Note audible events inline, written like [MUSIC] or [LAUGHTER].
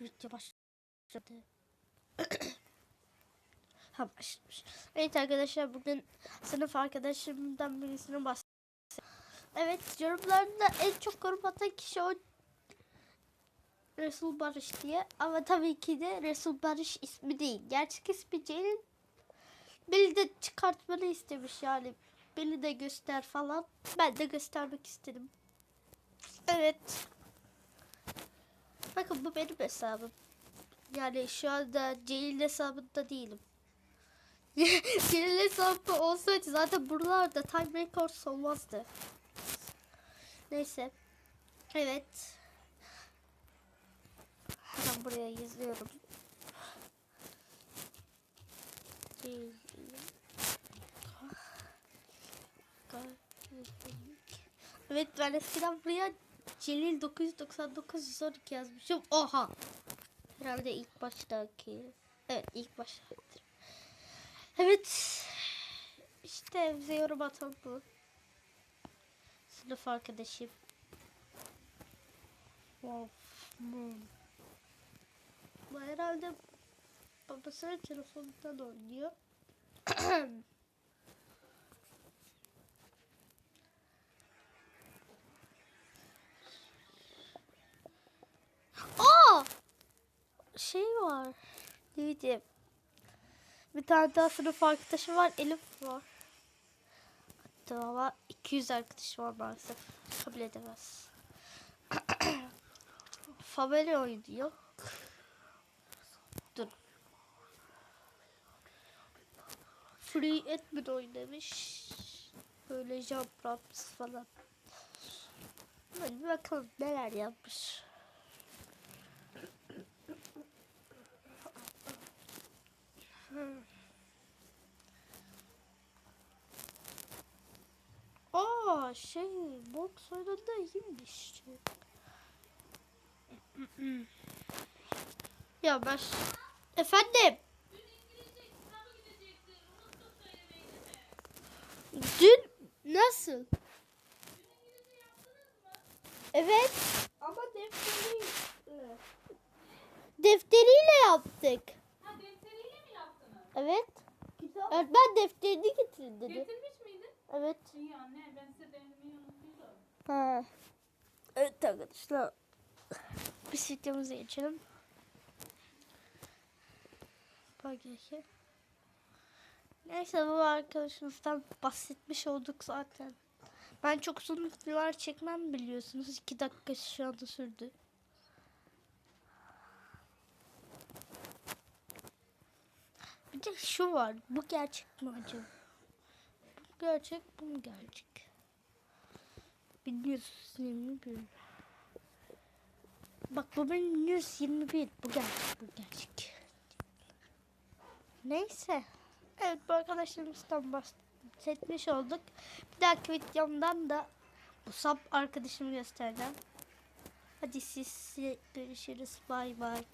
Video başladı. [COUGHS] ha başlamış. Evet arkadaşlar bugün sınıf arkadaşımdan birisinin bahsedeceğim. Evet yorumlarında en çok yorum atan kişi o Resul Barış diye. Ama tabii ki de Resul Barış ismi değil. Gerçek ismi Celil. Beni de çıkartmanı istemiş yani. Beni de göster falan. Ben de göstermek istedim. Evet. Bakın bu benim hesabım. Yani şu anda Celil hesabında değilim. [LAUGHS] Celil hesabı olsaydı zaten buralarda time records olmazdı. Neyse. Evet. Hemen buraya yazıyorum. Evet ben eskiden buraya Celil 999 112 yazmışım. Oha. Herhalde ilk baştaki. Evet ilk baştaki. Evet. İşte bize yorum atan bu. Sınıf arkadaşım. Of. Bu herhalde babasının telefonundan oynuyor. [CLEARS THROAT] Aa! Şey var. Diyeyim? Bir tane daha sınıf arkadaşım var. Elif var. Hatta ama 200 arkadaşı var maalesef. Kabul edemez. [COUGHS] Family oynuyor. Dur. Free admin oynamış. Böyle jump ramps falan. Hadi bakalım neler yapmış. Aa şey boks oyununda iyiymiş. ya ben efendim dün nasıl? Evet. Ama defteri Defteriyle yaptık. Ha defteriyle mi yaptınız? Evet. Kitap Öğretmen defterini getirin dedi. getirmiş miydin? Evet. İyi anne ben size denemeyi unuttuydum. Ha. Evet arkadaşlar. Biz videomuza geçelim. Bagajı. Neyse bu arkadaşımızdan bahsetmiş olduk zaten. Ben çok uzun videolar çekmem biliyorsunuz. 2 dakika şu anda sürdü. Bir de şu var. Bu gerçek mi acaba? Bu gerçek, bu mu gerçek? 1121. Bak bu benim 121. Bu gerçek, bu gerçek. Neyse. Evet bu arkadaşlarımızdan bahsetmiş olduk. Bir dahaki videomdan da bu sap arkadaşımı göstereceğim. Hadi siz görüşürüz. Bay bay.